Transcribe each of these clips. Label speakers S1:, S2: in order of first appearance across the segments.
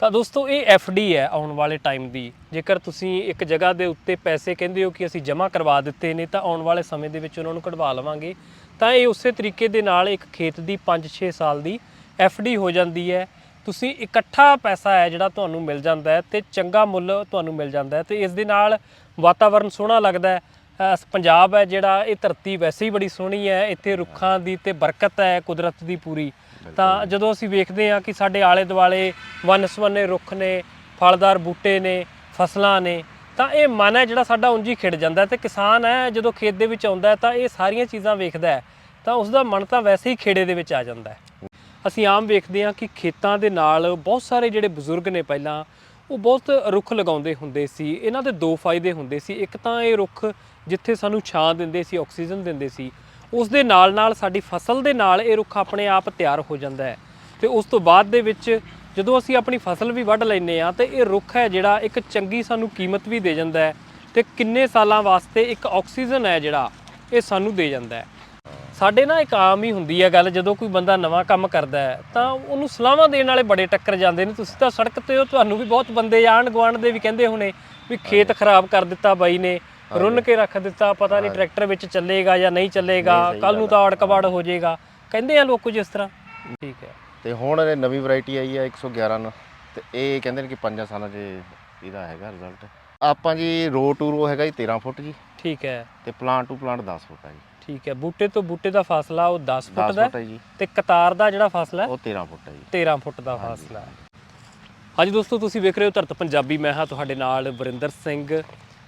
S1: ਤਾਂ ਦੋਸਤੋ, ਇਹ ਡੀ ਹੈ ਆਉਣ ਵਾਲੇ ਟਾਈਮ ਦੀ। ਜੇਕਰ ਤੁਸੀਂ ਇੱਕ ਜਗ੍ਹਾ ਦੇ ਉੱਤੇ ਪੈਸੇ ਕਹਿੰਦੇ ਹੋ ਕਿ ਅਸੀਂ ਜਮ੍ਹਾਂ ਕਰਵਾ ਦਿੱਤੇ ਨੇ, ਤਾਂ ਆਉਣ ਵਾਲੇ ਸਮੇਂ ਦੇ ਵਿੱਚ ਉਹਨਾਂ ਨੂੰ ਕਢਵਾ ਲਵਾਂਗੇ। ਤਾਂ ਇਹ ਉਸੇ ਤਰੀਕੇ ਦੇ ਨਾਲ ਇੱਕ ਖੇਤ ਦੀ 5-6 ਸਾਲ ਦੀ ਡੀ ਹੋ ਜਾਂਦੀ ਹੈ। ਤੁਸੀਂ ਇਕੱਠਾ ਪੈਸਾ ਹੈ ਜਿਹੜਾ ਤੁਹਾਨੂੰ ਮਿਲ ਜਾਂਦਾ ਹੈ ਤੇ ਚੰਗਾ ਮੁੱਲ ਤੁਹਾਨੂੰ ਮਿਲ ਜਾਂਦਾ ਹੈ ਤੇ ਇਸ ਦੇ ਨਾਲ ਵਾਤਾਵਰਣ ਸੋਹਣਾ ਲੱਗਦਾ ਹੈ। ਪੰਜਾਬ ਹੈ ਜਿਹੜਾ, ਇਹ ਧਰਤੀ ਵੈਸੇ ਹੀ ਬੜੀ ਸੋਹਣੀ ਹੈ, ਇੱਥੇ ਰੁੱਖਾਂ ਦੀ ਤੇ ਬਰਕਤ ਹੈ, ਕੁਦਰਤ ਦੀ ਪੂਰੀ। ਤਾਂ ਜਦੋਂ ਅਸੀਂ ਵੇਖਦੇ ਹਾਂ ਕਿ ਸਾਡੇ ਆਲੇ ਦੁਆਲੇ ਵਨਸਵਨੇ ਰੁੱਖ ਨੇ ਫਲਦਾਰ ਬੂਟੇ ਨੇ ਫਸਲਾਂ ਨੇ ਤਾਂ ਇਹ ਮਨ ਹੈ ਜਿਹੜਾ ਸਾਡਾ ਉਂਝ ਹੀ ਖਿੜ ਜਾਂਦਾ ਤੇ ਕਿਸਾਨ ਹੈ ਜਦੋਂ ਖੇਤ ਦੇ ਵਿੱਚ ਆਉਂਦਾ ਤਾਂ ਇਹ ਸਾਰੀਆਂ ਚੀਜ਼ਾਂ ਵੇਖਦਾ ਹੈ ਤਾਂ ਉਸ ਦਾ ਮਨ ਤਾਂ ਵੈਸੇ ਹੀ ਖੇੜੇ ਦੇ ਵਿੱਚ ਆ ਜਾਂਦਾ ਹੈ। ਅਸੀਂ ਆਮ ਵੇਖਦੇ ਹਾਂ ਕਿ ਖੇਤਾਂ ਦੇ ਨਾਲ ਬਹੁਤ ਸਾਰੇ ਜਿਹੜੇ ਬਜ਼ੁਰਗ ਨੇ ਪਹਿਲਾਂ ਉਹ ਬਹੁਤ ਰੁੱਖ ਲਗਾਉਂਦੇ ਹੁੰਦੇ ਸੀ ਇਹਨਾਂ ਦੇ ਦੋ ਫਾਇਦੇ ਹੁੰਦੇ ਸੀ। ਇੱਕ ਤਾਂ ਇਹ ਰੁੱਖ ਜਿੱਥੇ ਸਾਨੂੰ ਛਾਂ ਦਿੰਦੇ ਸੀ ਆਕਸੀਜਨ ਦਿੰਦੇ ਸੀ ਉਸ ਦੇ ਨਾਲ ਨਾਲ ਸਾਡੀ ਫਸਲ ਦੇ ਨਾਲ ਇਹ ਰੁੱਖ ਆਪਣੇ ਆਪ ਤਿਆਰ ਹੋ ਜਾਂਦਾ ਹੈ। ਤੇ ਉਸ ਤੋਂ ਬਾਅਦ ਦੇ ਵਿੱਚ ਜਦੋਂ ਅਸੀਂ ਆਪਣੀ ਫਸਲ ਵੀ ਵੱਢ ਲੈਂਦੇ ਆ ਤੇ ਇਹ ਰੁੱਖ ਹੈ ਜਿਹੜਾ ਇੱਕ ਚੰਗੀ ਸਾਨੂੰ ਕੀਮਤ ਵੀ ਦੇ ਜਾਂਦਾ ਹੈ ਤੇ ਕਿੰਨੇ ਸਾਲਾਂ ਵਾਸਤੇ ਇੱਕ ਆਕਸੀਜਨ ਹੈ ਜਿਹੜਾ ਇਹ ਸਾਨੂੰ ਦੇ ਜਾਂਦਾ ਹੈ। ਸਾਡੇ ਨਾ ਇੱਕ ਆਮ ਹੀ ਹੁੰਦੀ ਹੈ ਗੱਲ ਜਦੋਂ ਕੋਈ ਬੰਦਾ ਨਵਾਂ ਕੰਮ ਕਰਦਾ ਹੈ ਤਾਂ ਉਹਨੂੰ ਸਲਾਹਾਂ ਦੇਣ ਵਾਲੇ ਬੜੇ ਟੱਕਰ ਜਾਂਦੇ ਨੇ। ਤੁਸੀਂ ਤਾਂ ਸੜਕ ਤੇ ਹੋ ਤੁਹਾਨੂੰ ਵੀ ਬਹੁਤ ਬੰਦੇ ਆਣ ਗੁਆਂਢ ਦੇ ਵੀ ਕਹਿੰਦੇ ਹੋਣੇ ਵੀ ਖੇਤ ਖਰਾਬ ਕਰ ਦਿੱਤਾ ਬਾਈ ਨੇ ਰੁੰਨ ਕੇ ਰੱਖ ਦਿੱਤਾ ਪਤਾ ਨਹੀਂ ਟਰੈਕਟਰ ਵਿੱਚ ਚੱਲੇਗਾ ਜਾਂ ਨਹੀਂ ਚੱਲੇਗਾ ਕੱਲ ਨੂੰ ਤਾਂ ਅੜਕਵਾੜ ਹੋ ਜਾਏਗਾ। ਕਹਿੰਦੇ ਆ ਲੋਕ ਕੁਝ ਇਸ ਤਰ੍ਹਾਂ। ਠੀਕ ਹੈ।
S2: ਤੇ ਹੁਣ ਇਹ ਨਵੀਂ ਵੈਰਾਈਟੀ ਆਈ ਹੈ 111 ਨੂੰ। ਤੇ ਇਹ ਕਹਿੰਦੇ ਨੇ ਕਿ 5 ਸਾਲਾਂ 'ਚ ਇਹਦਾ ਹੈਗਾ ਰਿਜ਼ਲਟ ਆਪਾਂ ਜੀ ਰੋ ਟੂ ਰੋ ਹੈਗਾ ਜੀ 13 ਫੁੱਟ ਜੀ।
S1: ਠੀਕ ਹੈ।
S2: ਤੇ ਪਲਾਂਟ ਟੂ ਪਲਾਂਟ 10 ਫੁੱਟ ਹੈ ਜੀ।
S1: ਠੀਕ ਹੈ। ਬੂਟੇ ਤੋਂ ਬੂਟੇ ਦਾ ਫਾਸਲਾ ਉਹ 10 ਫੁੱਟ
S2: 10
S1: ਦਾ ਤੇ ਕਤਾਰ ਦਾ ਜਿਹੜਾ ਫਾਸਲਾ
S2: ਉਹ 13 ਫੁੱਟ ਹੈ ਜੀ।
S1: 13 ਫੁੱਟ ਦਾ ਫਾਸਲਾ ਹੈ। ਹਾਂਜੀ ਦੋਸਤੋ ਤੁਸੀਂ ਵੇਖ ਰਹੇ ਹੋ ਧਰਤ ਪੰਜਾਬੀ ਮੈਂ ਹਾਂ ਤੁਹਾਡੇ ਨਾਲ ਵਰਿੰਦਰ ਸਿੰਘ।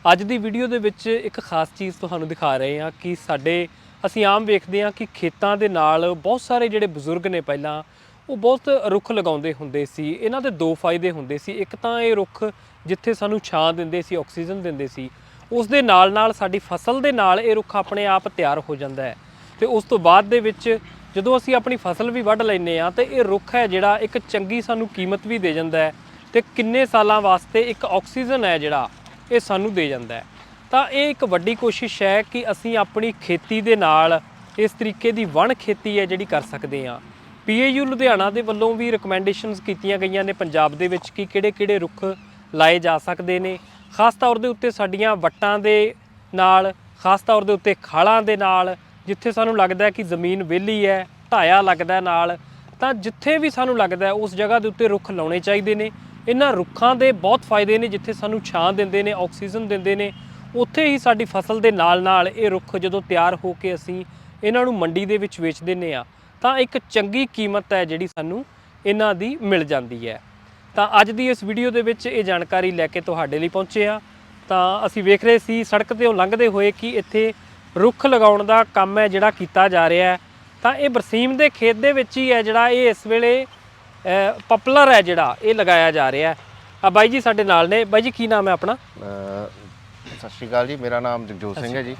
S1: ਅੱਜ ਦੀ ਵੀਡੀਓ ਦੇ ਵਿੱਚ ਇੱਕ ਖਾਸ ਚੀਜ਼ ਤੁਹਾਨੂੰ ਦਿਖਾ ਰਹੇ ਹਾਂ ਕਿ ਸਾਡੇ, ਅਸੀਂ ਆਮ ਵੇਖਦੇ ਹਾਂ ਕਿ ਖੇਤਾਂ ਦੇ ਨਾਲ ਬਹੁਤ ਸਾਰੇ ਜਿਹੜੇ ਬਜ਼ੁਰਗ ਨੇ ਪਹਿਲਾਂ, ਉਹ ਬਹੁਤ ਰੁੱਖ ਲਗਾਉਂਦੇ ਹੁੰਦੇ ਸੀ। ਇਹਨਾਂ ਦੇ ਦੋ ਫਾਇਦੇ ਹੁੰਦੇ ਸੀ। ਇੱਕ ਤਾਂ ਇਹ ਰੁੱਖ ਜਿੱਥੇ ਸਾਨੂੰ ਛਾਂ ਦਿੰਦੇ ਸੀ, ਆਕਸੀਜਨ ਦਿੰਦੇ ਸੀ, ਉਸ ਦੇ ਨਾਲ ਨਾਲ ਸਾਡੀ ਫਸਲ ਦੇ ਨਾਲ ਇਹ ਰੁੱਖ ਆਪਣੇ ਆਪ ਤਿਆਰ ਹੋ ਜਾਂਦਾ ਹੈ। ਤੇ ਉਸ ਤੋਂ ਬਾਅਦ ਦੇ ਵਿੱਚ ਜਦੋਂ ਅਸੀਂ ਆਪਣੀ ਫਸਲ ਵੀ ਵੱਢ ਲੈਂਦੇ ਆ ਤੇ ਇਹ ਰੁੱਖ ਹੈ ਜਿਹੜਾ ਇੱਕ ਚੰਗੀ ਸਾਨੂੰ ਕੀਮਤ ਵੀ ਦੇ ਜਾਂਦਾ ਹੈ। ਤੇ ਕਿੰਨੇ ਸਾਲਾਂ ਵਾਸਤੇ ਇੱਕ ਆਕਸੀਜਨ ਹੈ ਜਿਹੜਾ ਇਹ ਸਾਨੂੰ ਦੇ ਜਾਂਦਾ ਹੈ। ਤਾਂ ਇਹ ਇੱਕ ਵੱਡੀ ਕੋਸ਼ਿਸ਼ ਹੈ ਕਿ ਅਸੀਂ ਆਪਣੀ ਖੇਤੀ ਦੇ ਨਾਲ ਇਸ ਤਰੀਕੇ ਦੀ ਵਣ ਖੇਤੀ ਹੈ ਜਿਹੜੀ ਕਰ ਸਕਦੇ ਹਾਂ। ਪੀਏਯੂ ਲੁਧਿਆਣਾ ਦੇ ਵੱਲੋਂ ਵੀ ਰეკਮੈਂਡੇਸ਼ਨਸ ਕੀਤੀਆਂ ਗਈਆਂ ਨੇ ਪੰਜਾਬ ਦੇ ਵਿੱਚ ਕਿ ਕਿਹੜੇ-ਕਿਹੜੇ ਰੁੱਖ ਲਾਏ ਜਾ ਸਕਦੇ ਨੇ। ਖਾਸ ਤੌਰ ਦੇ ਉੱਤੇ ਸਾਡੀਆਂ ਵੱਟਾਂ ਦੇ ਨਾਲ, ਖਾਸ ਤੌਰ ਦੇ ਉੱਤੇ ਖਾਲਾਂ ਦੇ ਨਾਲ, ਜਿੱਥੇ ਸਾਨੂੰ ਲੱਗਦਾ ਹੈ ਕਿ ਜ਼ਮੀਨ ਵਿਹਲੀ ਹੈ, ਢਾਇਆ ਲੱਗਦਾ ਨਾਲ, ਤਾਂ ਜਿੱਥੇ ਵੀ ਸਾਨੂੰ ਲੱਗਦਾ ਉਸ ਜਗ੍ਹਾ ਦੇ ਉੱਤੇ ਰੁੱਖ ਲਾਉਣੇ ਚਾਹੀਦੇ ਨੇ। ਇਹਨਾਂ ਰੁੱਖਾਂ ਦੇ ਬਹੁਤ ਫਾਇਦੇ ਨੇ ਜਿੱਥੇ ਸਾਨੂੰ ਛਾਂ ਦਿੰਦੇ ਨੇ, ਆਕਸੀਜਨ ਦਿੰਦੇ ਨੇ। ਉੱਥੇ ਹੀ ਸਾਡੀ ਫਸਲ ਦੇ ਨਾਲ ਨਾਲ ਇਹ ਰੁੱਖ ਜਦੋਂ ਤਿਆਰ ਹੋ ਕੇ ਅਸੀਂ ਇਹਨਾਂ ਨੂੰ ਮੰਡੀ ਦੇ ਵਿੱਚ ਵੇਚ ਦਿੰਨੇ ਆ ਤਾਂ ਇੱਕ ਚੰਗੀ ਕੀਮਤ ਹੈ ਜਿਹੜੀ ਸਾਨੂੰ ਇਹਨਾਂ ਦੀ ਮਿਲ ਜਾਂਦੀ ਹੈ। ਤਾਂ ਅੱਜ ਦੀ ਇਸ ਵੀਡੀਓ ਦੇ ਵਿੱਚ ਇਹ ਜਾਣਕਾਰੀ ਲੈ ਕੇ ਤੁਹਾਡੇ ਲਈ ਪਹੁੰਚੇ ਆ ਤਾਂ ਅਸੀਂ ਵੇਖ ਰਹੇ ਸੀ ਸੜਕ ਤੇ ਉਹ ਲੰਘਦੇ ਹੋਏ ਕਿ ਇੱਥੇ ਰੁੱਖ ਲਗਾਉਣ ਦਾ ਕੰਮ ਹੈ ਜਿਹੜਾ ਕੀਤਾ ਜਾ ਰਿਹਾ ਹੈ। ਤਾਂ ਇਹ ਬਰਸੀਮ ਦੇ ਖੇਤ ਦੇ ਵਿੱਚ ਹੀ ਹੈ ਜਿਹੜਾ ਇਹ ਇਸ ਵੇਲੇ ਪਪੂਲਰ ਹੈ ਜਿਹੜਾ ਇਹ ਲਗਾਇਆ ਜਾ ਰਿਹਾ ਹੈ। ਆ ਬਾਈ ਜੀ ਸਾਡੇ ਨਾਲ ਨੇ। ਬਾਈ ਜੀ ਕੀ ਨਾਮ ਹੈ ਆਪਣਾ?
S2: ਸਤਿ ਸ਼੍ਰੀ ਅਕਾਲ ਜੀ। ਮੇਰਾ ਨਾਮ ਜਗਜੋਤ ਸਿੰਘ ਹੈ ਜੀ।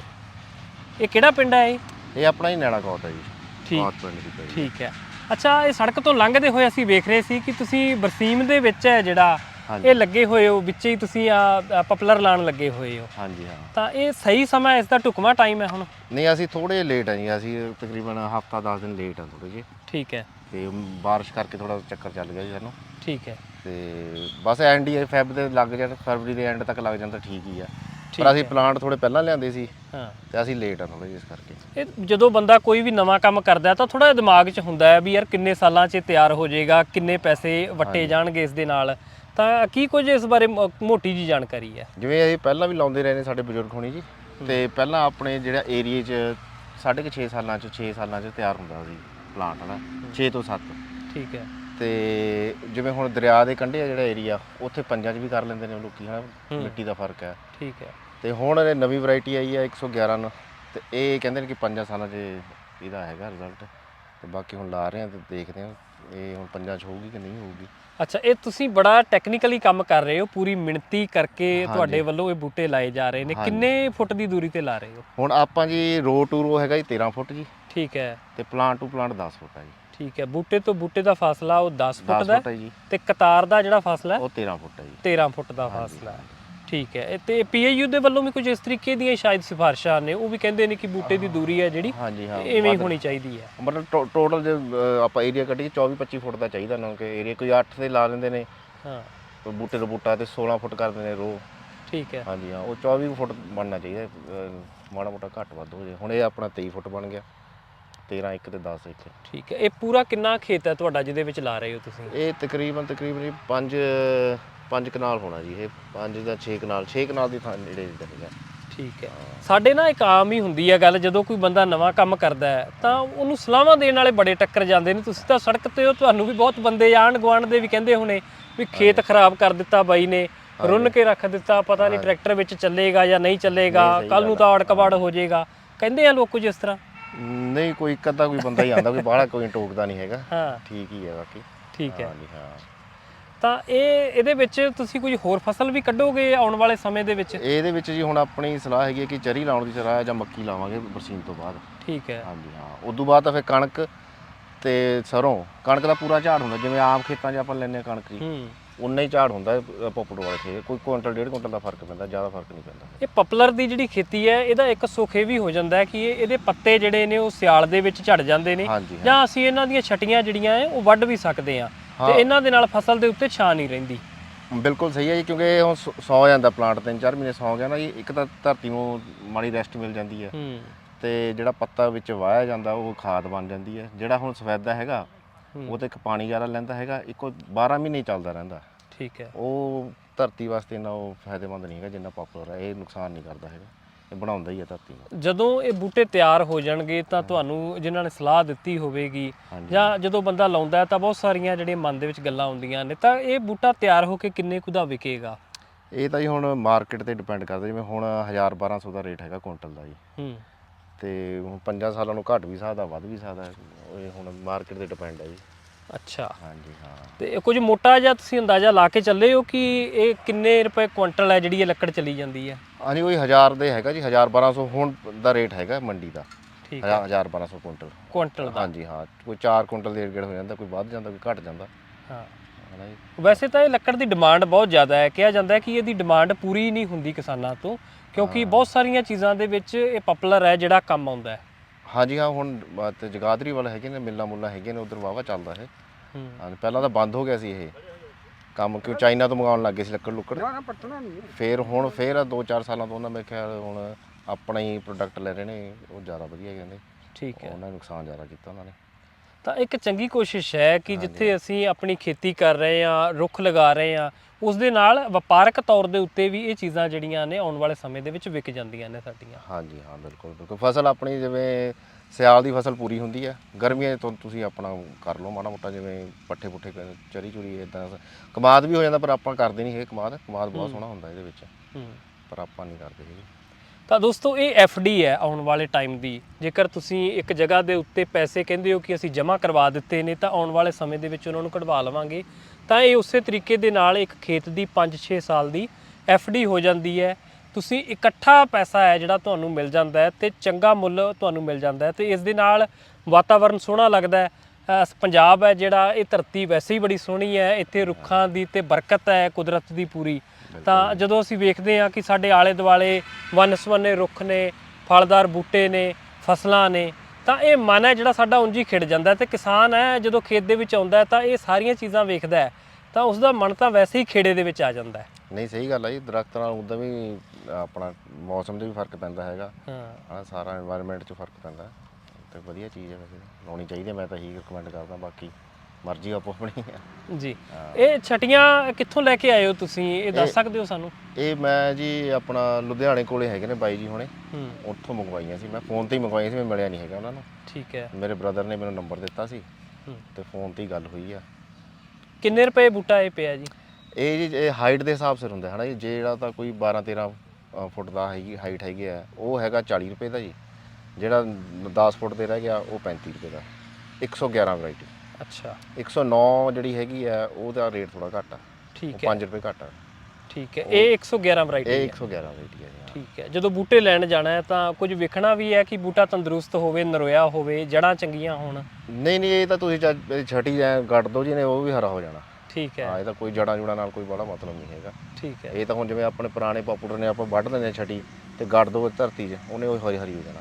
S1: ਇਹ ਕਿਹੜਾ ਪਿੰਡ ਹੈ ਇਹ?
S2: ਇਹ ਆਪਣਾ ਹੀ ਨੈਣਾ ਕੋਟ ਹੈ ਜੀ।
S1: ਠੀਕ। ਠੀਕ ਹੈ। ਅੱਛਾ ਇਹ ਸੜਕ ਤੋਂ ਲੰਘਦੇ ਹੋਏ ਅਸੀਂ ਵੇਖ ਰਹੇ ਸੀ ਕਿ ਤੁਸੀਂ ਬਰਸੀਮ ਦੇ ਵਿੱਚ ਹੈ ਜਿਹੜਾ। ਇਹ ਲੱਗੇ ਹੋਏ ਹੋ ਵਿੱਚ ਹੀ ਤੁਸੀਂ ਆ ਪਪੂਲਰ ਲਾਣ ਲੱਗੇ ਹੋਏ ਹੋ।
S2: ਹਾਂਜੀ ਹਾਂ।
S1: ਤਾਂ ਇਹ ਸਹੀ ਸਮਾਂ ਇਸ ਦਾ ਢੁਕਵਾਂ ਟਾਈਮ ਹੈ ਹੁਣ?
S2: ਨਹੀਂ ਅਸੀਂ ਥੋੜੇ ਲੇਟ ਆ ਜੀ ਅਸੀਂ ਤਕਰੀਬਨ ਹਫਤਾ 10 ਦਿਨ ਲੇਟ ਆ ਥੋੜੇ ਜੀ
S1: ਠੀਕ ਹੈ।
S2: ਤੇ ਬਾਰਿਸ਼ ਕਰਕੇ ਥੋੜਾ ਚੱਕਰ ਚੱਲ ਗਿਆ ਜੀ ਸਾਨੂੰ।
S1: ਠੀਕ ਹੈ।
S2: ਤੇ ਬਸ ਐਂਡ ਹੀ ਫੈਬ ਦੇ ਲੱਗ ਜਾਣ ਫਰਵਰੀ ਦੇ ਐਂਡ ਤੱਕ ਲੱਗ ਜਾਂਦਾ ਠੀਕ ਹੀ ਆ। ਪਰ ਅਸੀਂ ਪਲਾਂਟ ਥੋੜੇ ਪਹਿਲਾਂ ਲਿਆਂਦੇ ਸੀ
S1: ਹਾਂ।
S2: ਤੇ ਅਸੀਂ ਲੇਟ ਆ ਥੋੜੇ ਜਿਸ ਕਰਕੇ।
S1: ਇਹ ਜਦੋਂ ਬੰਦਾ ਕੋਈ ਵੀ ਨਵਾਂ ਕੰਮ ਕਰਦਾ ਤਾਂ ਥੋੜਾ ਦਿਮਾਗ 'ਚ ਹੁੰਦਾ ਹੈ ਵੀ ਯਾਰ ਕਿੰਨੇ ਸਾਲਾਂ 'ਚ ਤਿਆਰ ਹੋ ਜਾਏਗਾ ਕਿੰਨੇ ਪੈਸੇ ਵਟੇ ਜਾਣਗੇ ਇਸ ਦੇ ਨਾਲ। ਤਾਂ ਕੀ ਕੁਝ ਇਸ ਬਾਰੇ ਮੋਟੀ ਜੀ ਜਾਣਕਾਰੀ ਹੈ?
S2: ਜਿਵੇਂ ਅਸੀਂ ਪਹਿਲਾਂ ਵੀ ਲਾਉਂਦੇ ਰਹੇ ਨੇ ਸਾਡੇ ਬਜ਼ੁਰਗ ਹੋਣੀ ਜੀ ਤੇ ਪਹਿਲਾਂ ਆਪਣੇ ਜਿਹੜਾ ਏਰੀਏ 'ਚ ਸਾਢੇ ਕੁ 6 ਸਾਲਾਂ 'ਚ 6 ਸਾਲਾਂ 'ਚ ਤਿਆਰ ਹੁੰਦਾ ਸੀ ਪਲਾਂਟ ਹਨਾ 6 ਤੋਂ 7
S1: ਠੀਕ ਹੈ।
S2: ਤੇ ਜਿਵੇਂ ਹੁਣ ਦਰਿਆ ਦੇ ਕੰਢੇ ਆ ਜਿਹੜਾ ਏਰੀਆ ਉੱਥੇ ਪੰਜਾਂ 'ਚ ਵੀ ਕਰ ਲੈਂਦੇ ਨੇ ਲੋਕੀ ਹਨਾ? ਮਿੱਟੀ ਦਾ ਫ਼ਰਕ ਹੈ।
S1: ਠੀਕ ਹੈ।
S2: ਤੇ ਹੁਣ ਇਹ ਨਵੀਂ ਵੈਰਾਈਟੀ ਆਈ ਹੈ 111 ਨੂੰ ਤੇ ਇਹ ਕਹਿੰਦੇ ਨੇ ਕਿ ਪੰਜਾਂ ਸਾਲਾਂ 'ਚ ਇਹਦਾ ਹੈਗਾ ਰਿਜ਼ਲਟ ਤੇ ਬਾਕੀ ਹੁਣ ਲਾ ਰਹੇ ਆ ਤੇ ਦੇਖਦੇ ਆ ਇਹ ਹੁਣ ਪੰਜਾਂ 'ਚ ਹੋਊਗੀ ਕਿ ਨਹੀਂ ਹੋਊਗੀ।
S1: ਅੱਛਾ ਇਹ ਤੁਸੀਂ ਬੜਾ ਟੈਕਨੀਕਲੀ ਕੰਮ ਕਰ ਰਹੇ ਹੋ ਪੂਰੀ ਮਿਣਤੀ ਕਰਕੇ ਤੁਹਾਡੇ ਵੱਲੋਂ ਇਹ ਬੂਟੇ ਲਾਏ ਜਾ ਰਹੇ ਨੇ। ਕਿੰਨੇ ਫੁੱਟ ਦੀ ਦੂਰੀ ਤੇ ਲਾ ਰਹੇ ਹੋ?
S2: ਹੁਣ ਆਪਾਂ ਜੀ ਰੋ ਟੂ ਰੋ ਹੈਗਾ ਜੀ 13 ਫੁੱਟ ਜੀ।
S1: ਠੀਕ ਹੈ।
S2: ਤੇ ਪਲਾਂਟ ਟੂ ਪਲਾਂਟ 10 ਫੁੱਟ ਹੈ ਜੀ।
S1: ਠੀਕ ਹੈ। ਬੂਟੇ ਤੋਂ ਬੂਟੇ ਦਾ ਫਾਸਲਾ ਉਹ 10 ਫੁੱਟ
S2: 10
S1: ਦਾ
S2: ਫੁੱਟ ਹੈ ਜੀ।
S1: ਤੇ ਕਤਾਰ ਦਾ ਜਿਹੜਾ ਫਾਸਲਾ ਹੈ
S2: ਉਹ 13 ਫੁੱਟ ਹੈ ਜੀ।
S1: 13 ਫੁੱਟ ਦਾ ਫਾਸਲਾ ਹੈ। ਠੀਕ ਹੈ। ਇਹ ਤੇ ਪੀਏਯੂ ਦੇ ਵੱਲੋਂ ਵੀ ਕੁਝ ਇਸ ਤਰੀਕੇ ਦੀਆਂ ਸ਼ਾਇਦ ਸਿਫਾਰਿਸ਼ਾਂ ਨੇ ਉਹ ਵੀ ਕਹਿੰਦੇ ਨੇ ਕਿ ਬੂਟੇ ਦੀ ਦੂਰੀ ਹੈ ਜਿਹੜੀ
S2: ਹਾਂਜੀ ਹਾਂ।
S1: ਹੋਣੀ ਚਾਹੀਦੀ ਹੈ।
S2: ਮਤਲਬ ਟੋਟਲ ਜੇ ਆਪਾਂ ਏਰੀਆ ਕੱਢੀਏ 24 25 ਫੁੱਟ ਦਾ ਚਾਹੀਦਾ ਨਾ ਕਿ ਏਰੀਆ ਕੋਈ 8 ਤੇ ਲਾ ਲੈਂਦੇ ਨੇ।
S1: ਹਾਂ।
S2: ਕੋਈ ਬੂਟੇ ਤੋਂ ਬੂਟਾ ਤੇ 16 ਫੁੱਟ ਕਰਦੇ ਨੇ ਰੋ
S1: ਠੀਕ ਹੈ।
S2: ਹਾਂਜੀ ਹਾਂ। ਉਹ 24 ਫੁੱਟ ਬਣਨਾ ਚਾਹੀਦਾ ਮਾੜਾ ਮੋਟਾ ਘੱਟ ਵੱਧ ਹੋ ਜੇ ਹੁਣ ਇਹ ਆਪਣਾ 23 ਫੁੱਟ ਬਣ ਗਿਆ। 13 ਇੱਕ ਤੇ 10 ਇੱਕ
S1: ਠੀਕ ਹੈ ਇਹ ਪੂਰਾ ਕਿੰਨਾ ਖੇਤ ਹੈ ਤੁਹਾਡਾ ਜਿਹਦੇ ਵਿੱਚ ਲਾ ਰਹੇ ਹੋ ਤੁਸੀਂ?
S2: ਇਹ ਤਕਰੀਬਨ ਤਕਰੀਬਨ ਜੀ ਪੰਜ ਪੰਜ ਕਨਾਲ ਹੋਣਾ ਜੀ ਇਹ ਪੰਜ ਜਾਂ 6 ਕਨਾਲ 6 ਕਨਾਲ ਦੀ ਥਾਂ ਨੇੜੇ ਦਾ ਹੈਗਾ
S1: ਠੀਕ ਹੈ। ਸਾਡੇ ਨਾ ਇੱਕ ਆਮ ਹੀ ਹੁੰਦੀ ਹੈ ਗੱਲ ਜਦੋਂ ਕੋਈ ਬੰਦਾ ਨਵਾਂ ਕੰਮ ਕਰਦਾ ਹੈ ਤਾਂ ਉਹਨੂੰ ਸਲਾਹਾਂ ਦੇਣ ਵਾਲੇ ਬੜੇ ਟੱਕਰ ਜਾਂਦੇ ਨੇ। ਤੁਸੀਂ ਤਾਂ ਸੜਕ ਤੇ ਹੋ ਤੁਹਾਨੂੰ ਵੀ ਬਹੁਤ ਬੰਦੇ ਆਣ ਗੁਆਂਢ ਦੇ ਵੀ ਕਹਿੰਦੇ ਹੋਣੇ ਵੀ ਖੇਤ ਖਰਾਬ ਕਰ ਦਿੱਤਾ ਬਾਈ ਨੇ ਰੁੰਨ ਕੇ ਰੱਖ ਦਿੱਤਾ ਪਤਾ ਨਹੀਂ ਟਰੈਕਟਰ ਵਿੱਚ ਚੱਲੇਗਾ ਜਾਂ ਨਹੀਂ ਚੱਲੇਗਾ ਕੱਲ ਨੂੰ ਤਾਂ ਅੜਕਬਾੜ ਹੋ ਜਾਏਗਾ। ਕਹਿੰਦੇ ਆ ਲੋਕ ਕੁਝ ਇਸ ਤਰ੍ਹਾਂ?
S2: ਨਹੀਂ ਕੋਈ ਅੱਧਾ ਕੋਈ ਬੰਦਾ ਹੀ ਆਂਦਾ ਕੋਈ ਬਾਹਲਾ ਕੋਈ ਟੋਕਦਾ ਨਹੀਂ ਹੈਗਾ।
S1: ਹਾਂ।
S2: ਠੀਕ ਹੀ ਹੈ ਬਾਕੀ।
S1: ਠੀਕ ਹੈ।
S2: ਹਾਂਜੀ ਹਾਂ।
S1: ਤਾਂ ਇਹ ਇਹਦੇ ਵਿੱਚ ਤੁਸੀਂ ਕੋਈ ਹੋਰ ਫਸਲ ਵੀ ਕੱਢੋਗੇ ਆਉਣ ਵਾਲੇ ਸਮੇਂ ਦੇ ਵਿੱਚ?
S2: ਇਹਦੇ ਵਿੱਚ ਜੀ ਹੁਣ ਆਪਣੀ ਸਲਾਹ ਹੈਗੀ ਹੈ ਕਿ ਚਰੀ ਲਾਉਣ ਦੀ ਸਲਾਹ ਹੈ ਜਾਂ ਮੱਕੀ ਲਾਵਾਂਗੇ ਬਰਸੀਨ ਤੋਂ ਬਾਅਦ।
S1: ਠੀਕ ਹੈ।
S2: ਹਾਂਜੀ ਹਾਂ। ਉਦੋਂ ਬਾਅਦ ਤਾਂ ਫਿਰ ਕਣਕ ਤੇ ਸਰੋਂ ਕਣਕ ਦਾ ਪੂਰਾ ਝਾੜ ਹੁੰਦਾ ਜਿਵੇਂ ਆਮ ਖੇਤਾਂ 'ਚ ਆਪਾਂ ਲੈਂਦੇ ਹਾਂ ਕਣਕ ਜੀ।
S1: ਹੂੰ।
S2: ਉਨਾ ਹੀ ਝਾੜ ਹੁੰਦਾ ਪੋਪਟ ਵਾਲੇ ਖੇਤ ਕੋਈ ਕੁਇੰਟਲ ਡੇਢ ਕੁਇੰਟਲ ਦਾ ਫ਼ਰਕ ਪੈਂਦਾ ਜ਼ਿਆਦਾ ਫ਼ਰਕ ਨਹੀਂ ਪੈਂਦਾ।
S1: ਇਹ ਪਪਲਰ ਦੀ ਜਿਹੜੀ ਖੇਤੀ ਹੈ ਇਹਦਾ ਇੱਕ ਸੁੱਖ ਇਹ ਵੀ ਹੋ ਜਾਂਦਾ ਹੈ ਕਿ ਇਹ ਇਹਦੇ ਪੱਤੇ ਜਿਹੜੇ ਨੇ ਉਹ ਸਿਆਲ ਦੇ ਵਿੱਚ ਝੜ ਜਾਂਦੇ ਨੇ।
S2: ਹਾਂਜੀ ਹਾਂ
S1: ਜਾਂ ਅਸੀਂ ਇਹਨਾਂ ਦੀਆਂ ਛਟੀਆਂ ਜਿਹੜੀਆਂ ਹੈ ਉਹ ਵੱਢ ਵੀ ਸਕਦੇ ਆ ਤੇ
S2: ਹਾਂ।
S1: ਇਹਨਾਂ ਦੇ ਨਾਲ ਫਸਲ ਦੇ ਉੱਤੇ ਛਾਂ ਨਹੀਂ ਰਹਿੰਦੀ।
S2: ਬਿਲਕੁਲ ਸਹੀ ਹੈ ਜੀ ਕਿਉਂਕਿ ਇਹ ਹੁਣ ਸ- ਸੌ ਜਾਂਦਾ ਪਲਾਂਟ ਤਿੰਨ ਚਾਰ ਮਹੀਨੇ ਸੌ ਗਿਆ ਨਾ ਜੀ ਇੱਕ ਤਾਂ ਧਰਤੀ ਨੂੰ ਮਾੜੀ ਰੈਸਟ ਮਿਲ ਜਾਂਦੀ ਹੈ।
S1: ਹੂੰ।
S2: ਤੇ ਜਿਹੜਾ ਪੱਤਾ ਵਿੱਚ ਵਾਇਆ ਜਾਂਦਾ ਉਹ ਖਾਦ ਬਣ ਜਾਂਦੀ ਹੈ। ਜਿਹੜਾ ਹੁਣ ਸਫੈਦਾ ਹੈਗਾ। ਉਹ ਤੇ ਇੱਕ ਪਾਣੀ ਜ਼ਿਆਦਾ ਲੈਂਦਾ ਹੈਗਾ ਇੱਕੋ 12 ਮਹੀਨੇ ਹੀ ਚੱਲਦਾ ਰਹਿੰਦਾ।
S1: ਠੀਕ ਹੈ।
S2: ਉਹ ਧਰਤੀ ਵਾਸਤੇ ਇੰਨਾ ਉਹ ਫਾਇਦੇਮੰਦ ਨਹੀਂ ਹੈਗਾ ਜਿੰਨਾ ਪਪੂਲਰ ਹੈ ਇਹ ਨੁਕਸਾਨ ਨਹੀਂ ਕਰਦਾ ਹੈਗਾ। ਇਹ ਬਣਾਉਂਦਾ ਹੀ ਹੈ ਧਰਤੀ ਨੂੰ।
S1: ਜਦੋਂ ਇਹ ਬੂਟੇ ਤਿਆਰ ਹੋ ਜਾਣਗੇ ਤਾਂ ਤੁਹਾਨੂੰ ਜਿਨ੍ਹਾਂ ਨੇ ਸਲਾਹ ਦਿੱਤੀ ਹੋਵੇਗੀ
S2: ਹਾਂਜੀ।
S1: ਜਾਂ ਜਦੋਂ ਬੰਦਾ ਲਾਉਂਦਾ ਹੈ ਤਾਂ ਬਹੁਤ ਸਾਰੀਆਂ ਜਿਹੜੀਆਂ ਮਨ ਦੇ ਵਿੱਚ ਗੱਲਾਂ ਆਉਂਦੀਆਂ ਨੇ ਤਾਂ ਇਹ ਬੂਟਾ ਤਿਆਰ ਹੋ ਕੇ ਕਿੰਨੇ ਕੁ ਦਾ ਵਿਕੇਗਾ?
S2: ਇਹ ਤਾਂ ਜੀ ਹੁਣ ਮਾਰਕੀਟ ਤੇ ਡਿਪੈਂਡ ਕਰਦਾ ਜਿਵੇਂ ਹੁਣ 1000 1200 ਦਾ ਰੇਟ ਹੈਗਾ ਕੁਇੰਟਲ ਦਾ ਜੀ।
S1: ਹੂੰ।
S2: ਤੇ ਹੁਣ 5 ਸਾਲਾਂ ਨੂੰ ਘਟ ਵੀ ਸਕਦਾ ਵੱਧ ਵੀ ਸਕਦਾ ਹੈ। ਇਹ ਹੁਣ ਮਾਰਕੀਟ ਤੇ ਡਿਪੈਂਡ ਹੈ ਜੀ।
S1: ਅੱਛਾ।
S2: ਹਾਂਜੀ ਹਾਂ।
S1: ਤੇ ਇਹ ਕੁਝ ਮੋਟਾ ਜਿਹਾ ਤੁਸੀਂ ਅੰਦਾਜ਼ਾ ਲਾ ਕੇ ਚੱਲੇ ਹੋ ਕਿ ਇਹ ਕਿੰਨੇ ਰੁਪਏ ਕੁਇੰਟਲ ਹੈ ਜਿਹੜੀ ਇਹ ਲੱਕੜ ਚਲੀ ਜਾਂਦੀ ਹੈ?
S2: ਹਾਂਜੀ ਕੋਈ 1000 ਦੇ ਹੈਗਾ ਜੀ 1000 1200 ਹੁਣ ਦਾ ਰੇਟ ਹੈਗਾ ਮੰਡੀ ਦਾ।
S1: ਠੀਕ ਹੈ।
S2: 1000 1200 ਕੁਇੰਟਲ।
S1: ਕੁਇੰਟਲ ਦਾ।
S2: ਹਾਂਜੀ ਹਾਂ ਕੋਈ 4 ਕੁਇੰਟਲ ਦੇ ਗੇੜ ਹੋ ਜਾਂਦਾ ਕੋਈ ਵੱਧ ਜਾਂਦਾ ਕੋਈ ਘਟ ਜਾਂਦਾ।
S1: ਹਾਂ। ਵੈਸੇ ਤਾਂ ਇਹ ਲੱਕੜ ਦੀ ਡਿਮਾਂਡ ਬਹੁਤ ਜ਼ਿਆਦਾ ਹੈ। ਕਿਹਾ ਜਾਂਦਾ ਹੈ ਕਿ ਇਹਦੀ ਡਿਮਾਂਡ ਪੂਰੀ ਨਹੀਂ ਹੁੰਦੀ ਕਿਸਾਨਾਂ ਤੋਂ ਕਿਉਂਕਿ ਬਹੁਤ ਸਾਰੀਆਂ ਚੀਜ਼ਾਂ ਦੇ ਵਿੱਚ ਇਹ ਪਪੂਲਰ ਹੈ ਜਿਹੜਾ ਕੰਮ ਆਉਂਦਾ ਹੈ।
S2: ਹਾਂਜੀ ਹਾਂ ਹੁਣ ਤੇ ਜਗਾਦਰੀ ਵਾਲਾ ਹੈਗੇ ਨੇ ਮਿੱਲਾਂ ਮੁੱਲਾਂ ਹੈਗੇ ਨੇ ਉਧਰ ਵਾਵਾ ਚੱਲਦਾ ਹੈ।
S1: ਹੂੰ
S2: ਪਹਿਲਾਂ ਤਾਂ ਬੰਦ ਹੋ ਗਿਆ ਸੀ ਇਹ। ਕੰਮ ਕਿਉਂ ਚਾਈਨਾ ਤੋਂ ਮੰਗਾਉਣ ਲੱਗੇ ਸੀ ਲੱਕੜ ਲੁੱਕੜ। ਫੇਰ ਹੁਣ ਫੇਰ ਆ 2-4 ਸਾਲਾਂ ਤੋਂ ਉਹਨਾਂ ਮੇਰੇ ਖਿਆਲ ਹੁਣ ਆਪਣਾ ਹੀ ਪ੍ਰੋਡਕਟ ਲੈ ਰਹੇ ਨੇ ਉਹ ਜ਼ਿਆਦਾ ਵਧੀਆ ਕਹਿੰਦੇ।
S1: ਠੀਕ ਹੈ।
S2: ਉਹਨਾਂ ਨੇ ਨੁਕਸਾਨ ਜ਼ਿਆਦਾ ਕੀਤਾ ਉਹਨਾਂ ਨੇ।
S1: ਤਾਂ ਇੱਕ ਚੰਗੀ ਕੋਸ਼ਿਸ਼ ਹੈ ਕਿ ਜਿੱਥੇ ਅਸੀਂ ਆਪਣੀ ਖੇਤੀ ਕਰ ਰਹੇ ਹਾਂ ਰੁੱਖ ਲਗਾ ਰਹੇ ਹਾਂ ਉਸ ਦੇ ਨਾਲ ਵਪਾਰਕ ਤੌਰ ਦੇ ਉੱਤੇ ਵੀ ਇਹ ਚੀਜ਼ਾਂ ਜਿਹੜੀਆਂ ਨੇ ਆਉਣ ਵਾਲੇ ਸਮੇਂ ਦੇ ਵਿੱਚ ਵਿਕ ਜਾਂਦੀਆਂ ਨੇ ਸਾਡੀਆਂ।
S2: ਹਾਂਜੀ ਹਾਂ ਬਿਲਕੁਲ ਬਿਲਕੁਲ। ਫਸਲ ਆਪਣੀ ਜਿਵੇਂ ਸਿਆਲ ਦੀ ਫਸਲ ਪੂਰੀ ਹੁੰਦੀ ਹੈ। ਗਰਮੀਆਂ ਤੋਂ ਤੁਸੀਂ ਆਪਣਾ ਕਰ ਲਓ ਮਾੜਾ ਮੋਟਾ ਜਿਵੇਂ ਪੱਠੇ ਪੁੱਠੇ ਚਰੀ ਚੁਰੀ ਇਦਾਂ ਕਮਾਦ ਵੀ ਹੋ ਜਾਂਦਾ ਪਰ ਆਪਾਂ ਕਰਦੇ ਨਹੀਂ ਇਹ ਕਮਾਦ। ਕਮਾਦ ਬਹੁਤ ਸੋਹਣਾ ਹੁੰਦਾ ਇਹਦੇ ਵਿੱਚ।
S1: ਹੂੰ।
S2: ਪਰ ਆਪਾਂ ਨਹੀਂ ਕਰਦੇ ਹੈਗੇ।
S1: ਤਾਂ ਦੋਸਤੋ, ਇਹ ਡੀ ਹੈ ਆਉਣ ਵਾਲੇ ਟਾਈਮ ਦੀ। ਜੇਕਰ ਤੁਸੀਂ ਇੱਕ ਜਗ੍ਹਾ ਦੇ ਉੱਤੇ ਪੈਸੇ ਕਹਿੰਦੇ ਹੋ ਕਿ ਅਸੀਂ ਜਮ੍ਹਾਂ ਕਰਵਾ ਦਿੱਤੇ ਨੇ, ਤਾਂ ਆਉਣ ਵਾਲੇ ਸਮੇਂ ਦੇ ਵਿੱਚ ਉਹਨਾਂ ਨੂੰ ਕਢਵਾ ਲਵਾਂਗੇ। ਤਾਂ ਇਹ ਉਸੇ ਤਰੀਕੇ ਦੇ ਨਾਲ ਇੱਕ ਖੇਤ ਦੀ 5-6 ਸਾਲ ਦੀ ਡੀ ਹੋ ਜਾਂਦੀ ਹੈ। ਤੁਸੀਂ ਇਕੱਠਾ ਪੈਸਾ ਹੈ ਜਿਹੜਾ ਤੁਹਾਨੂੰ ਮਿਲ ਜਾਂਦਾ ਹੈ ਤੇ ਚੰਗਾ ਮੁੱਲ ਤੁਹਾਨੂੰ ਮਿਲ ਜਾਂਦਾ ਹੈ ਤੇ ਇਸ ਦੇ ਨਾਲ ਵਾਤਾਵਰਣ ਸੋਹਣਾ ਲੱਗਦਾ ਹੈ। ਪੰਜਾਬ ਹੈ ਜਿਹੜਾ, ਇਹ ਧਰਤੀ ਵੈਸੇ ਹੀ ਬੜੀ ਸੋਹਣੀ ਹੈ। ਇੱਥੇ ਰੁੱਖਾਂ ਦੀ ਤੇ ਬਰਕਤ ਹੈ, ਕੁਦਰਤ ਦੀ ਪੂਰੀ। ਤਾਂ ਜਦੋਂ ਅਸੀਂ ਵੇਖਦੇ ਹਾਂ ਕਿ ਸਾਡੇ ਆਲੇ ਦੁਆਲੇ ਵਨਸਵਨੇ ਰੁੱਖ ਨੇ ਫਲਦਾਰ ਬੂਟੇ ਨੇ ਫਸਲਾਂ ਨੇ ਤਾਂ ਇਹ ਮਨ ਹੈ ਜਿਹੜਾ ਸਾਡਾ ਉਂਝ ਹੀ ਖਿੜ ਜਾਂਦਾ ਤੇ ਕਿਸਾਨ ਹੈ ਜਦੋਂ ਖੇਤ ਦੇ ਵਿੱਚ ਆਉਂਦਾ ਤਾਂ ਇਹ ਸਾਰੀਆਂ ਚੀਜ਼ਾਂ ਵੇਖਦਾ ਤਾਂ ਉਸ ਦਾ ਮਨ ਤਾਂ ਵੈਸੇ ਹੀ ਖੇੜੇ ਦੇ ਵਿੱਚ ਆ ਜਾਂਦਾ
S2: ਨਹੀਂ ਸਹੀ ਗੱਲ ਹੈ ਜੀ ਦਰਖਤ ਨਾਲ ਉਦਾਂ ਵੀ ਆਪਣਾ ਮੌਸਮ ਦੇ ਵੀ ਫ਼ਰਕ ਪੈਂਦਾ ਹੈਗਾ।
S1: ਹਾਂ।
S2: ਸਾਰਾ এনवायरमेंट 'ਚ ਫ਼ਰਕ ਪੈਂਦਾ ਤੇ ਵਧੀਆ ਚੀਜ਼ ਹੈ ਵੈਸੇ ਲਾਉਣੀ ਚਾਹੀਦੀ ਮੈਂ ਤਾਂ ਹੀ ਰეკਮੈਂਡ ਕਰਦਾ ਬਾਕੀ। ਮਰਜ਼ੀ ਆਪੋ ਆਪਣੀ ਹੈ
S1: ਜੀ। ਇਹ ਛਟੀਆਂ ਕਿੱਥੋਂ ਲੈ ਕੇ ਆਏ ਹੋ ਤੁਸੀਂ? ਇਹ ਦੱਸ ਸਕਦੇ ਹੋ ਸਾਨੂੰ?
S2: ਇਹ ਮੈਂ ਜੀ ਆਪਣਾ ਲੁਧਿਆਣੇ ਕੋਲੇ ਹੈਗੇ ਨੇ ਬਾਈ ਜੀ ਹੁਣੇ।
S1: ਹੂੰ।
S2: ਉੱਥੋਂ ਮੰਗਵਾਈਆਂ ਸੀ ਮੈਂ। ਫੋਨ ਤੇ ਹੀ ਮੰਗਵਾਈਆਂ ਸੀ ਮੈਂ ਮਿਲਿਆ ਨਹੀਂ ਹੈਗਾ ਉਹਨਾਂ ਨੂੰ।
S1: ਠੀਕ ਹੈ।
S2: ਮੇਰੇ ਬ੍ਰਦਰ ਨੇ ਮੈਨੂੰ ਨੰਬਰ ਦਿੱਤਾ ਸੀ
S1: ਹੂੰ।
S2: ਤੇ ਫੋਨ ਤੇ ਹੀ ਗੱਲ ਹੋਈ ਆ।
S1: ਕਿੰਨੇ ਰੁਪਏ ਬੂਟਾ ਇਹ ਪਿਆ ਜੀ?
S2: ਇਹ ਜੀ ਇਹ ਹਾਈਟ ਦੇ ਹਿਸਾਬ ਸਿਰ ਹੁੰਦਾ ਹੈ ਨਾ ਜੀ। ਜਿਹੜਾ ਤਾਂ ਕੋਈ 12 13 ਅ, ਫੁੱਟ ਦਾ ਹੈਗੀ ਹਾਈਟ ਹੈਗੀ ਆ ਉਹ ਹੈਗਾ 40 ਰੁਪਏ ਦਾ ਜੀ। ਜਿਹੜਾ 10 ਫੁੱਟ ਤੇ ਰਹਿ ਗਿਆ ਉਹ 35 ਰੁਪਏ ਦਾ। 111 ਵੈਰਾਈਟੀ
S1: ਅੱਛਾ।
S2: 109 ਜਿਹੜੀ ਹੈਗੀ ਆ ਉਹਦਾ ਰੇਟ ਥੋੜਾ ਘੱਟ ਆ।
S1: ਠੀਕ ਹੈ।
S2: 5 ਰੁਪਏ ਘੱਟ ਆ।
S1: ਠੀਕ ਹੈ। ਇਹ 111 ਵੈਰਾਈਟੀ
S2: ਇਹ
S1: ਹੈ
S2: 111 ਵੈਰਾਈਟੀ ਹੈ ਜੀ ਹਾਂ।
S1: ਠੀਕ ਹੈ। ਜਦੋਂ ਬੂਟੇ ਲੈਣ ਜਾਣਾ ਹੈ ਤਾਂ ਕੁਝ ਵੇਖਣਾ ਵੀ ਹੈ ਕਿ ਬੂਟਾ ਤੰਦਰੁਸਤ ਹੋਵੇ ਨਰੋਇਆ ਹੋਵੇ ਜੜਾਂ ਚੰਗੀਆਂ ਹੋਣ?
S2: ਨਹੀਂ ਨਹੀਂ ਇਹ ਤਾਂ ਤੁਸੀਂ ਇਹ ਛਟੀ ਜਾਂ ਗੱਡ ਦੋ ਜੀ ਨੇ ਉਹ ਵੀ ਹਰਾ ਹੋ ਜਾਣਾ।
S1: ਠੀਕ ਹੈ।
S2: ਹਾਂ ਇਹ ਤਾਂ ਕੋਈ ਜੜਾਂ ਜੁੜਾਂ ਨਾਲ ਕੋਈ ਬੜਾ ਮਤਲਬ ਨਹੀਂ ਹੈਗਾ।
S1: ਠੀਕ ਹੈ।
S2: ਇਹ ਤਾਂ ਹੁਣ ਜਿਵੇਂ ਆਪਣੇ ਪੁਰਾਣੇ ਪਾਪੂਲਰ ਨੇ ਆਪਾਂ ਵੱਢ ਲੈਂਦੇ ਹਾਂ ਛਟੀ ਤੇ ਗੱਡ ਦੋ ਧਰਤੀ 'ਚ ਉਹਨੇ ਉਹ ਹਰੀ ਹਰੀ ਹੋ ਜਾਣਾ।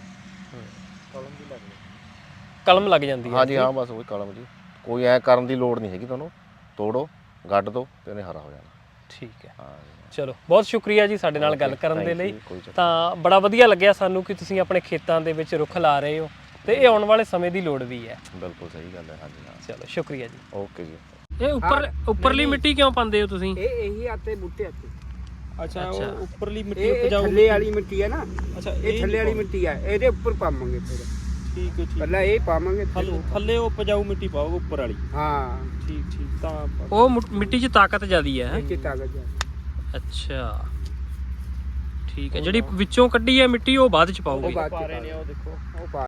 S1: ਕਲਮ ਲੱਗ ਜਾਂਦੀ ਹੈ।
S2: ਹਾਂਜੀ ਹਾਂ ਬਸ ਉਹ ਕਲਮ ਜੀ। ਕੋਈ ਐ ਕਰਨ ਦੀ ਲੋੜ ਨਹੀਂ ਹੈਗੀ ਤੁਹਾਨੂੰ। ਤੋੜੋ ਗੱਡ ਦੋ ਤੇ ਉਹਨੇ ਹਰਾ ਹੋ ਜਾਣਾ।
S1: ਠੀਕ ਹੈ।
S2: ਹਾਂ ਜੀ।
S1: ਚਲੋ ਬਹੁਤ ਸ਼ੁਕਰੀਆ ਜੀ ਸਾਡੇ ਨਾਲ ਗੱਲ
S2: Okay,
S1: ਕਰਨ ਦੇ
S2: thank
S1: ਲਈ।
S2: you, ਕੋਈ ਚੱਕਰ
S1: ਤਾਂ ਬੜਾ ਵਧੀਆ ਲੱਗਿਆ ਸਾਨੂੰ ਕਿ ਤੁਸੀਂ ਆਪਣੇ ਖੇਤਾਂ ਦੇ ਵਿੱਚ ਰੁੱਖ ਲਾ ਰਹੇ ਹੋ ਤੇ ਇਹ ਆਉਣ ਵਾਲੇ ਸਮੇਂ ਦੀ ਲੋੜ ਵੀ ਹੈ।
S2: ਬਿਲਕੁਲ ਸਹੀ ਗੱਲ ਹੈ ਹਾਂਜੀ ਹਾਂ।
S1: ਚਲੋ ਸ਼ੁਕਰੀਆ ਜੀ।
S2: ਓਕੇ ਜੀ।
S1: ਇਹ ਉੱਪਰ ਉੱਪਰਲੀ ਮਿੱਟੀ ਕਿਉਂ ਪਾਉਂਦੇ ਹੋ ਤੁਸੀਂ?
S3: ਇਹ ਇਹੀ ਆਤੇ ਬੂਟੇ ਆਤੇ
S4: ਅੱਛਾ। ਉਹ ਉੱਪਰਲੀ ਮਿੱਟੀ
S3: ਇਹ ਇਹ ਥੱਲੇ ਵਾਲੀ ਮਿੱਟੀ ਹੈ ਨਾ?
S4: ਅੱਛਾ
S3: ਇਹ ਥੱਲੇ ਵਾਲੀ ਮਿੱਟੀ ਹੈ ਇਹਦੇ ਉੱਪਰ ਪਾਵਾਂਗੇ ਫਿਰ।
S4: ਠੀਕ ਹੈ ਠੀਕ
S3: ਪਹਿਲਾਂ ਇਹ ਪਾਵਾਂਗੇ ਫਿਰ
S4: ਥੱਲੇ ਥੱਲੇ ਉਹ ਉਪਜਾਊ ਮਿੱਟੀ ਪਾਓ ਉੱਪਰ ਵਾਲੀ।
S3: ਹਾਂ।
S4: ਠੀਕ ਠੀਕ ਤਾਂ ਆਪਾਂ-
S1: ਉਹ ਮੁ- ਮਿੱਟੀ 'ਚ ਤਾਕਤ ਜ਼ਿਆਦੀ ਹੈ
S3: ਇਹ ਚ ਤਾਕਤ ਹੈ
S1: ਅੱਛਾ। ਠੀਕ ਹੈ ਜਿਹੜੀ ਵਿੱਚੋਂ ਕੱਢੀ ਹੈ ਮਿੱਟੀ ਉਹ ਬਾਅਦ 'ਚ
S3: ਉਹ
S1: ਪਾਓਗੇ।
S3: ਬਾਅਦ ਚ
S4: ਪਾ ਰਹੇ ਨੇ ਉਹ ਦੇਖੋ।
S3: ਉਹ ਪਾ